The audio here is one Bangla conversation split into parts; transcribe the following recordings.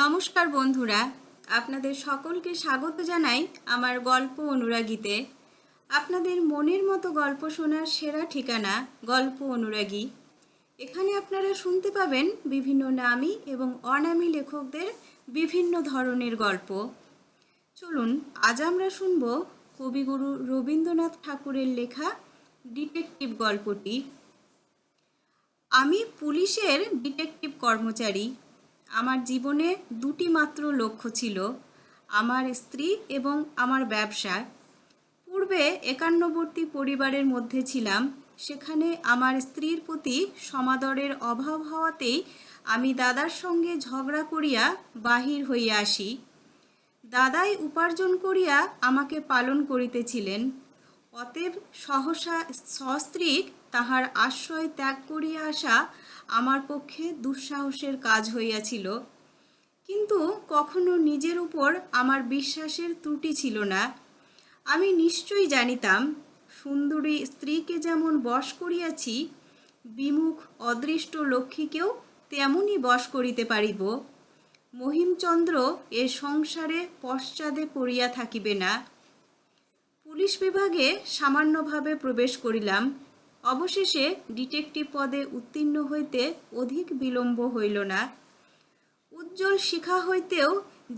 নমস্কার বন্ধুরা, আপনাদের সকলকে স্বাগত জানাই আমার গল্প অনুরাগীতে। আপনাদের মনের মতো গল্প শোনার সেরা ঠিকানা গল্প অনুরাগী। এখানে আপনারা শুনতে পাবেন বিভিন্ন নামী এবং অনামী লেখকদের বিভিন্ন ধরনের গল্প। চলুন, আজ আমরা শুনব কবিগুরু রবীন্দ্রনাথ ঠাকুরের লেখা ডিটেকটিভ গল্পটি। আমি পুলিশের ডিটেকটিভ কর্মচারী। আমার জীবনে দুটি মাত্র লক্ষ্য ছিল, আমার স্ত্রী এবং আমার ব্যবসা। পূর্বে একান্নবর্তী পরিবারের মধ্যে ছিলাম, সেখানে আমার স্ত্রীর প্রতি সমাদরের অভাব হওয়াতেই আমি দাদার সঙ্গে ঝগড়া করিয়া বাহির হইয়া আসি। দাদাই উপার্জন করিয়া আমাকে পালন করিতেছিলেন। অতএব সহসা, সস্ত্রীক তাহার আশ্রয় ত্যাগ করিয়া আসা আমার পক্ষে দুঃসাহসের কাজ হইয়াছিল। কিন্তু কখনো নিজের উপর আমার বিশ্বাসের ত্রুটি ছিল না। আমি নিশ্চয়ই জানিতাম, সুন্দরী স্ত্রীকে যেমন বশ করিয়াছি, বিমুখ, অদৃষ্ট লক্ষ্মীকেও তেমনই বশ করিতে পারিব। মহিমচন্দ্র এ সংসারে পশ্চাদে পড়িয়া থাকিবে না। পুলিশ বিভাগে সামান্যভাবে প্রবেশ করিলাম। অবশেষে ডিটেকটিভ পদে উত্তীর্ণ হইতে অধিক বিলম্ব হইল না। উজ্জ্বল শিখা হইতেও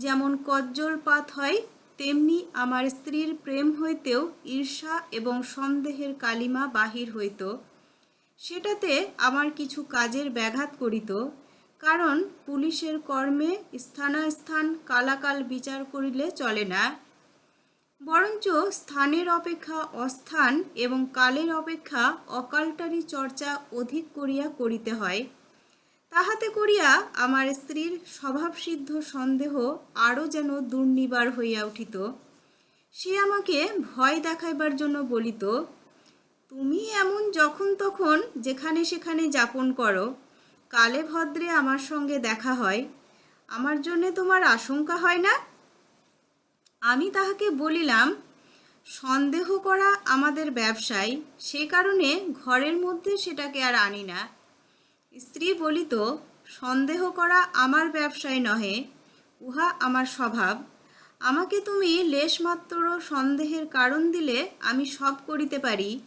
যেমন কজ্জল পাত হয়, তেমনি আমার স্ত্রীর প্রেম হইতেও ঈর্ষা এবং সন্দেহের কালিমা বাহির হইত। সেটাতে আমার কিছু কাজের ব্যাঘাত করিত, কারণ পুলিশের কর্মে স্থানাস্থান কালাকাল বিচার করিলে চলে না। বরঞ্চ স্থানের অপেক্ষা অস্থান এবং কালের অপেক্ষা অকালটারি চর্চা অধিক করিয়া করিতে হয়। তাহাতে করিয়া আমার স্ত্রীর স্বভাবসিদ্ধ সন্দেহ আরও যেন দুর্নিবার হইয়া উঠিত। সে আমাকে ভয় দেখাইবার জন্য বলিত, তুমি এমন যখন তখন যেখানে সেখানে যাপন করো, কালে ভদ্রে আমার সঙ্গে দেখা হয়। আমার জন্যে তোমার আশঙ্কা হয় না? আমি তাহাকে বলিলাম, সন্দেহ করা আমাদের ব্যবসায়, সে কারণে ঘরের মধ্যে সেটাকে আর আনি না। স্ত্রী বলিত, সন্দেহ করা আমার ব্যবসায় নহে, উহা আমার স্বভাব। আমাকে তুমি লেশমাত্র সন্দেহের কারণ দিলে আমি সব করিতে পারি।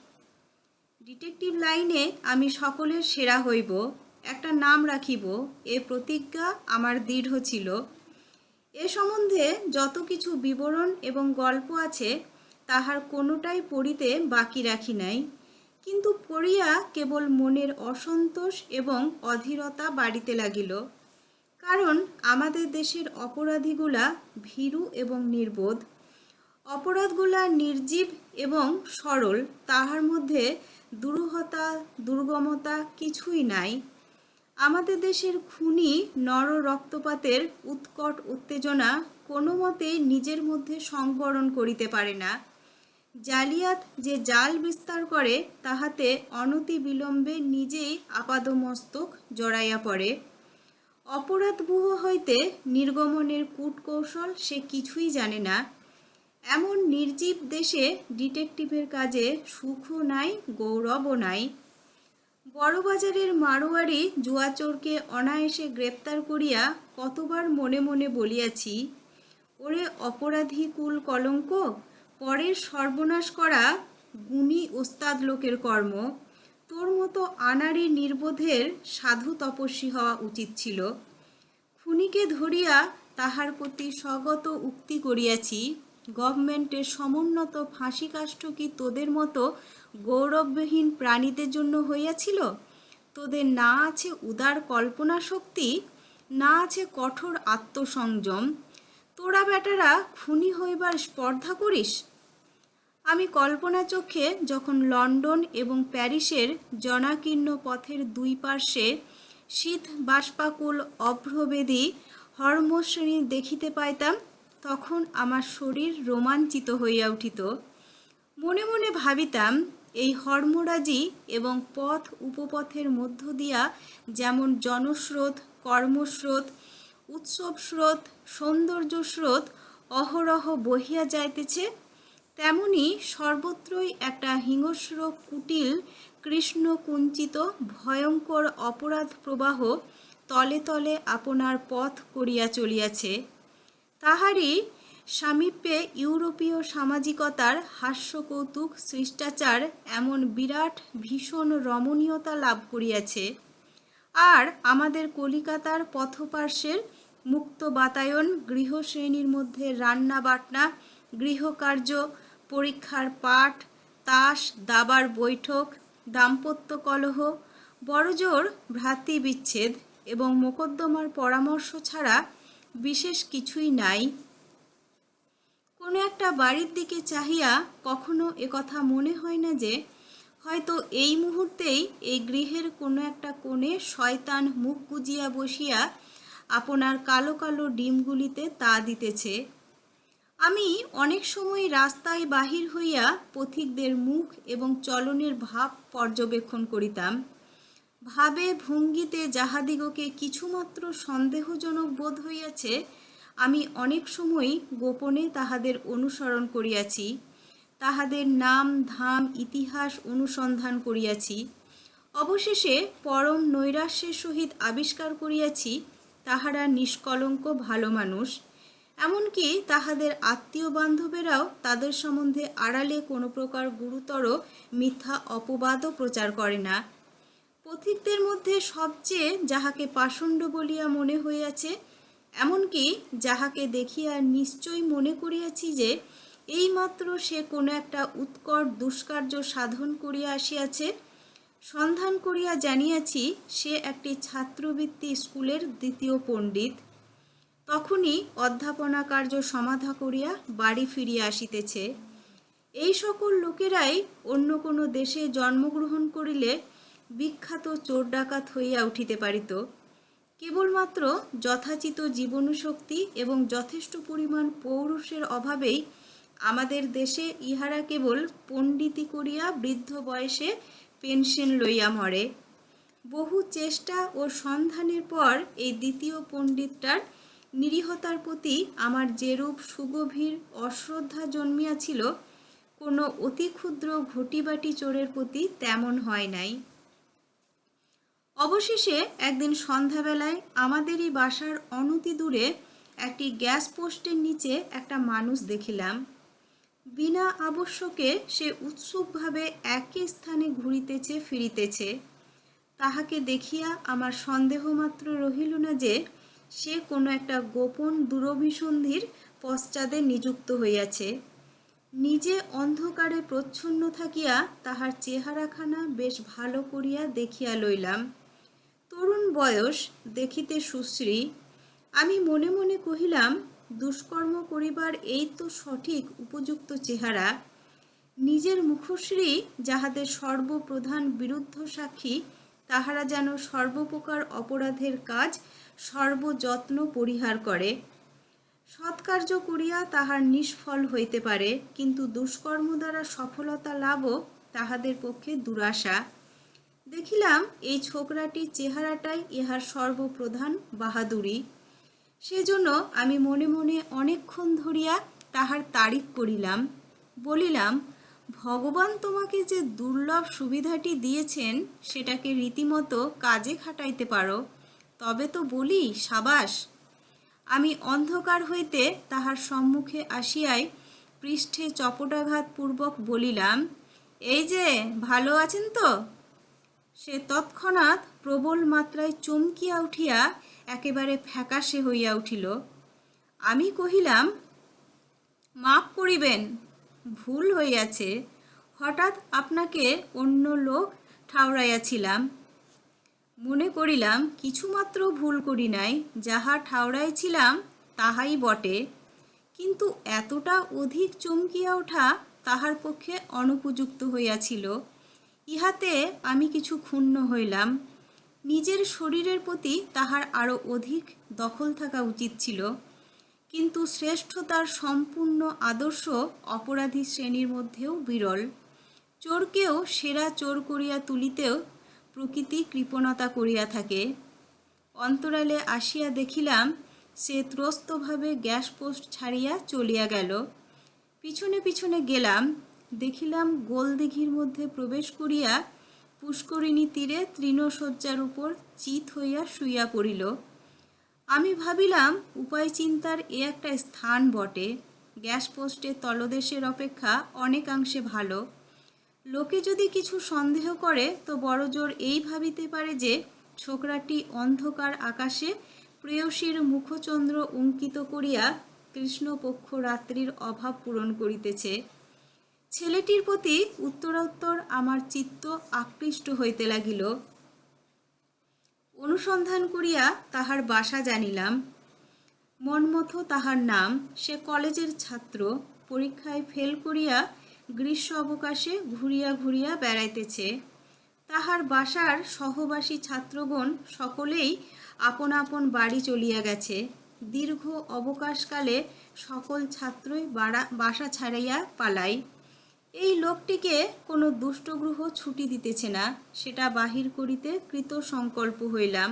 ডিটেকটিভ লাইনে আমি সকলের সেরা হইব, একটা নাম রাখিব, এ প্রতিজ্ঞা আমার দৃঢ় ছিল। এ সম্বন্ধে যত কিছু বিবরণ এবং গল্প আছে, তাহার কোনোটাই পড়িতে বাকি রাখি নাই। কিন্তু পড়িয়া কেবল মনের অসন্তোষ এবং অধীরতা বাড়িতে লাগিল। কারণ আমাদের দেশের অপরাধীগুলা ভীরু এবং নির্বোধ। অপরাধগুলা নির্জীব এবং সরল, তাহার মধ্যে দুরূহতা, দুর্গমতা কিছুই নাই। আমাদের দেশের খুনি নর রক্তপাতের উৎকট উত্তেজনা কোনো মতেই নিজের মধ্যে সংবরণ করিতে পারে না। জালিয়াত যে জাল বিস্তার করে, তাহাতে অনতি বিলম্বে নিজেই আপাদমস্তক জড়াইয়া পড়ে। অপরাধবুহ হইতে নির্গমনের কূটকৌশল সে কিছুই জানে না। এমন নির্জীব দেশে ডিটেকটিভের কাজে সুখও নাই, গৌরবও নাই। বড়বাজারের মারোয়ারি জুয়াচোরকে অনায়াসে গ্রেপ্তার করিয়া কতবার মনে মনে বলিয়াছি, ওরে অপরাধী কুল কলঙ্ক, পরের সর্বনাশ করা গুণী ওস্তাদ লোকের কর্ম, তোর মতো আনাড়ি নির্বোধের সাধু তপস্বী হওয়া উচিত ছিল। খুনিকে ধরিয়া তাহার প্রতি স্বগত উক্তি করিয়াছি, গভর্নমেন্টের সমুন্নত ফাঁসি কাষ্ঠ কি তোদের মতো গৌরববিহীন প্রাণীদের জন্য হইয়াছিল? তোদের না আছে উদার কল্পনা শক্তি, না আছে কঠোর আত্মসংযম। তোরা বেটারা খুনি হইবার স্পর্ধা করিস? আমি কল্পনা চোখে যখন লন্ডন এবং প্যারিসের জনাকীর্ণ পথের দুই পার্শ্বে শীত বাষ্পাকুল অভ্রবেদী হর্মশ্রেণী দেখিতে পাইতাম, তখন আমার শরীর রোমাঞ্চিত হইয়া উঠিত। মনে মনে ভাবিতাম এই হর্মরাজি এবং পথ উপপথের মধ্য দিয়া যেমন জনস্রোত, কর্মস্রোত উৎসব স্রোত সৌন্দর্য স্রোত অহরহ বহিয়া যাইতেছে, তেমনি সর্বত্রই একটা হিংস্র কুটিল কৃষ্ণ কুঞ্চিত ভয়ঙ্কর অপরাধ প্রবাহ তলে তলে আপনার পথ করিয়া চলিয়াছে। তাহারই সামীপ্যে ইউরোপীয় সামাজিকতার হাস্যকৌতুক, শিষ্টাচার এমন বিরাট, ভীষণ রমণীয়তা লাভ করিয়াছে। আর আমাদের কলিকাতার পথপার্শ্বের মুক্ত বাতায়ন গৃহশ্রেণীর মধ্যে রান্না বাটনা গৃহকার্য, পরীক্ষার পাঠ, তাস, দাবার বৈঠক, দাম্পত্য কলহ, বড়জোর ভ্রাতৃবিচ্ছেদ এবং মোকদ্দমার পরামর্শ ছাড়া বিশেষ কিছুই নাই। একটা বাড়ির দিকে চাহিয়া কখনো একথা মনে হয় না যে, হয়তো এই মুহূর্তেই এই গৃহের কোনো একটা কোণে শয়তান মুখ গুজিয়া বসিয়া আপনার কালো কালো ডিমগুলিতে তা দিতেছে। আমি অনেক সময় রাস্তায় বাহির হইয়া পথিকদের মুখ এবং চলনের ভাব পর্যবেক্ষণ করিতাম। ভাবে ভঙ্গিতে যাহাদিগকে কিছুমাত্র সন্দেহজনক বোধ হইয়াছে আমি অনেক সময় গোপনে তাহাদের অনুসরণ করিয়াছি, তাহাদের নাম, ধাম, ইতিহাস অনুসন্ধান করিয়াছি। অবশেষে পরম নৈরাশ্যের সহিত আবিষ্কার করিয়াছি, তাহারা নিষ্কলঙ্ক ভালো মানুষ। এমনকি তাহাদের আত্মীয় বান্ধবেরাও তাদের সম্বন্ধে আড়ালে কোনো প্রকার গুরুতর মিথ্যা অপবাদও প্রচার করে না। পথিকদের মধ্যে সবচেয়ে যাহাকে পাষণ্ড বলিয়া মনে হইয়াছে এমনকি যাহাকে দেখিয়া নিশ্চয় মনে করিয়াছি যে, এইমাত্র সে কোনো একটা উৎকট দুষ্কার্য সাধন করিয়া আসিয়াছে, সন্ধান করিয়া জানিয়াছি সে একটি ছাত্রবৃত্তি স্কুলের দ্বিতীয় পণ্ডিত। তখনই অধ্যাপনা কার্য সমাধা করিয়া বাড়ি ফিরিয়া আসিতেছে। এই সকল লোকেরাই অন্য কোনো দেশে জন্মগ্রহণ করিলে বিখ্যাত চোর ডাকাত হইয়া উঠিতে পারিত। কেবলমাত্র যথাচিত জীবনশক্তি এবং যথেষ্ট পরিমাণ পৌরুষের অভাবেই আমাদের দেশে ইহারা কেবল পণ্ডিতি করিয়া বৃদ্ধ বয়সে পেনশন লইয়া মরে। বহু চেষ্টা ও সন্ধানের পর এই দ্বিতীয় পণ্ডিতটার নিরীহতার প্রতি আমার যেরূপ সুগভীর অশ্রদ্ধা জন্মিয়াছিল, কোনো অতি ক্ষুদ্র ঘটিবাটি চোরের প্রতি তেমন হয় নাই। অবশেষে একদিন সন্ধ্যাবেলায় আমাদেরই বাসার অনতি দূরে একটি গ্যাস পোস্টের নিচে একটা মানুষ দেখিলাম। বিনা আবশ্যকে সে উৎসুকভাবে একই স্থানে ঘুরিতেছে, ফিরিতেছে। তাহাকে দেখিয়া আমার সন্দেহ মাত্র রহিল না যে সে কোনো একটা গোপন দূরভিসন্ধির পশ্চাদে নিযুক্ত হইয়াছে। নিজে অন্ধকারে প্রচ্ছন্ন থাকিয়া তাহার চেহারাখানা বেশ ভালো করিয়া দেখিয়া লইলাম। তরুণ বয়স দেখিতে সুশ্রী, আমি মনে মনে কহিলাম, দুষ্কর্ম করিবার এই তো সঠিক উপযুক্ত চেহারা। নিজের মুখশ্রী যাহাদের সর্বপ্রধান বিরুদ্ধ সাক্ষী, তাহারা যেন সর্বপ্রকার অপরাধের কাজ সর্বযত্ন পরিহার করে। সৎকার্য করিয়া তাহার নিষ্ফল হইতে পারে, কিন্তু দুষ্কর্ম দ্বারা সফলতা লাভও তাহাদের পক্ষে দুরাশা। দেখিলাম এই ছোকরাটির চেহারাটাই ইহার সর্বপ্রধান বাহাদুরি। সেজন্য আমি মনে মনে অনেকক্ষণ ধরিয়া তাহার তারিফ করিলাম। বলিলাম, ভগবান তোমাকে যে দুর্লভ সুবিধাটি দিয়েছেন, সেটাকে রীতিমতো কাজে খাটাইতে পারো। তবে তো বলি, সাবাস আমি অন্ধকার হইতে তাহার সম্মুখে আসিয়াই পৃষ্ঠে চপটাঘাত পূর্বক বলিলাম, এই যে, ভালো আছেন তো? সে তৎক্ষণাৎ প্রবল মাত্রায় চমকিয়া উঠিয়া একেবারে ফ্যাকাশে হইয়া উঠিল। আমি কহিলাম মাফ করিবেন, ভুল হইয়াছে। হঠাৎ আপনাকে অন্য লোক ঠাউরাইয়াছিলাম মনে করিলাম, কিছুমাত্র ভুল করি নাই, যাহা ঠাউরাইছিলাম তাহাই বটে। কিন্তু এতটা অধিক চমকিয়া ওঠা তাহার পক্ষে অনুপযুক্ত হইয়াছিল। ইহাতে আমি কিছু ক্ষুণ্ণ হইলাম। নিজের শরীরের প্রতি তাহার আরও অধিক দখল থাকা উচিত ছিল। কিন্তু শ্রেষ্ঠতার সম্পূর্ণ আদর্শ অপরাধী শ্রেণির মধ্যেও বিরল। চোরকেও সেরা চোর করিয়া তুলিতেও প্রকৃতি কৃপণতা করিয়া থাকে। অন্তরালে আসিয়া দেখিলাম, সে ত্রস্তভাবে গ্যাস পোস্ট ছাড়িয়া চলিয়া গেল। পিছনে পিছনে গেলাম দেখিলাম গোলদিঘির মধ্যে প্রবেশ করিয়া পুষ্করিণী তীরে তৃণশয্যার উপর চিত হইয়া শুইয়া পড়িল। আমি ভাবিলাম উপায় চিন্তার এ একটা স্থান বটে। গ্যাস পোস্টের তলদেশের অপেক্ষা অনেকাংশে ভালো। লোকে যদি কিছু সন্দেহ করে, তো বড়জোর এই ভাবিতে পারে যে, ছোকরাটি অন্ধকার আকাশে প্রেয়সীর মুখচন্দ্র অঙ্কিত করিয়া কৃষ্ণপক্ষ রাত্রির অভাব পূরণ করিতেছে। ছেলেটির প্রতি উত্তরোত্তর আমার চিত্ত আকৃষ্ট হইতে লাগিল। অনুসন্ধান করিয়া তাহার বাসা জানিলাম। মনমথ তাহার নাম, সে কলেজের ছাত্র, পরীক্ষায় ফেল করিয়া গ্রীষ্ম অবকাশে ঘুরিয়া ঘুরিয়া বেড়াইতেছে। তাহার বাসার সহবাসী ছাত্রগণ সকলেই আপন আপন বাড়ি চলিয়া গেছে। দীর্ঘ অবকাশকালে সকল ছাত্রই বাড়া, বাসা ছাড়াইয়া পালায় এই লোকটিকে কোনো দুষ্টগ্রহ ছুটি দিতেছে না, সেটা বাহির করিতে কৃত সংকল্প হইলাম।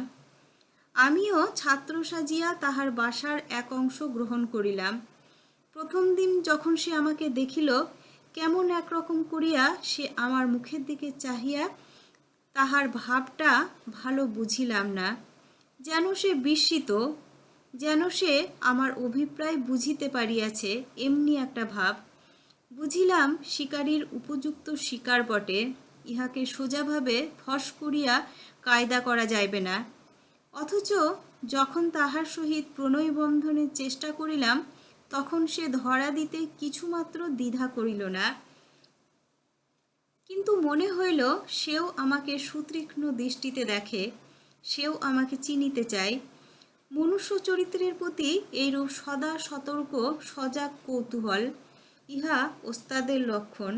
আমিও ছাত্র সাজিয়া তাহার বাসার এক অংশ গ্রহণ করিলাম। প্রথম দিন যখন সে আমাকে দেখিল, কেমন একরকম করিয়া সে আমার মুখের দিকে চাহিয়া তাহার ভাবটা ভালো বুঝিলাম না। যেন সে বিস্মিত, যেন সে আমার অভিপ্রায় বুঝিতে পারিয়াছে, এমনি একটা ভাব। বুঝিলাম শিকারীর উপযুক্ত শিকার বটে, ইহাকে সোজাভাবে ফস করিয়া কায়দা করা যাইবে না। অথচ যখন তাহার সহিত প্রণয় বন্ধনের চেষ্টা করিলাম, তখন সে ধরা দিতে কিছুমাত্র দ্বিধা করিল না। কিন্তু মনে হইল সেও আমাকে সুতীক্ষ্ণ দৃষ্টিতে দেখে, সেও আমাকে চিনিতে চায়। মনুষ্য চরিত্রের প্রতি এইরূপ সদা সতর্ক, সজাগ কৌতূহল। ইহা ওস্তাদের লক্ষণ।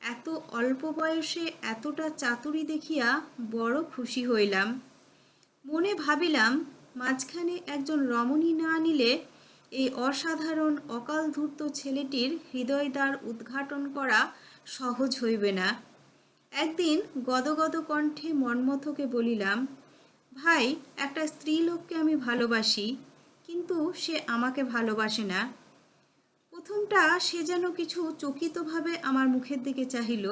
এত অল্প বয়সে এতটা চাতুরি দেখিয়া বড় খুশি হইলাম। মনে ভাবিলাম, মাঝখানে একজন রমণী না আনিলে এই অসাধারণ অকাল ধূর্ত ছেলেটির হৃদয়দ্বার উদ্ঘাটন করা সহজ হইবে না। একদিন গদগদ কণ্ঠে মন্মথকে বলিলাম, ভাই, একটা স্ত্রী লোককে আমি ভালোবাসি, কিন্তু সে আমাকে ভালোবাসে না। প্রথমটা সে যেন কিছু চকিতভাবে আমার মুখের দিকে চাহিল।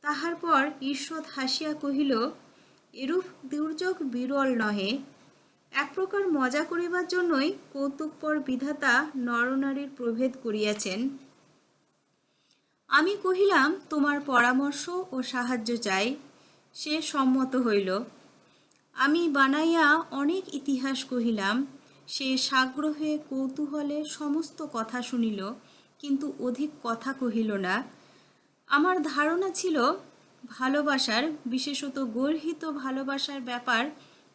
তাহার পর ঈষৎ হাসিয়া কহিল, এরূপ দুর্যোগ বিরল নহে। এক প্রকার মজা করিবার জন্যই কৌতুকপর বিধাতা নরনারীর প্রভেদ করিয়াছেন। আমি কহিলাম, তোমার পরামর্শ ও সাহায্য চাই। সে সম্মত হইল। আমি বানাইয়া অনেক ইতিহাস কহিলাম। সে সাগ্রহে কৌতূহলে সমস্ত কথা শুনিল, কিন্তু অধিক কথা কহিল না। আমার ধারণা ছিল, ভালোবাসার, বিশেষত গর্হিত ভালোবাসার ব্যাপার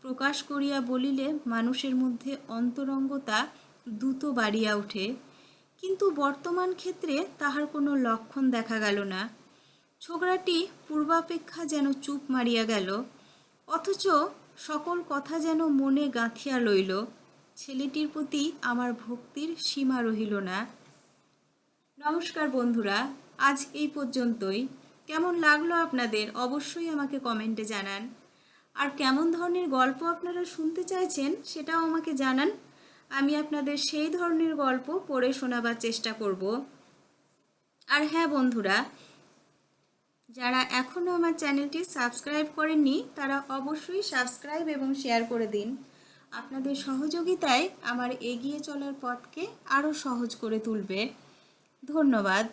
প্রকাশ করিয়া বলিলে মানুষের মধ্যে অন্তরঙ্গতা দ্রুত বাড়িয়া ওঠে। কিন্তু বর্তমান ক্ষেত্রে তাহার কোনো লক্ষণ দেখা গেল না। ছোকরাটি পূর্বাপেক্ষা যেন চুপ মারিয়া গেল, অথচ সকল কথা যেন মনে গাঁথিয়া লইল। ছেলেটির প্রতি আমার ভক্তির সীমা রহিল না। নমস্কার বন্ধুরা, আজ এই পর্যন্তই। কেমন লাগল আপনাদের অবশ্যই আমাকে কমেন্টে জানান। আর কেমন ধরনের গল্প আপনারা শুনতে চাইছেন সেটাও আমাকে জানান। আমি আপনাদের সেই ধরনের গল্প পড়ে শোনাবার চেষ্টা করব। আর হ্যাঁ বন্ধুরা, যারা এখনও আমার চ্যানেলটি সাবস্ক্রাইব করেননি, তারা অবশ্যই সাবস্ক্রাইব এবং শেয়ার করে দিন। আপনাদের সহযোগিতায় আমার এগিয়ে চলার পথকে আরও সহজ করে তুলবে। ধন্যবাদ।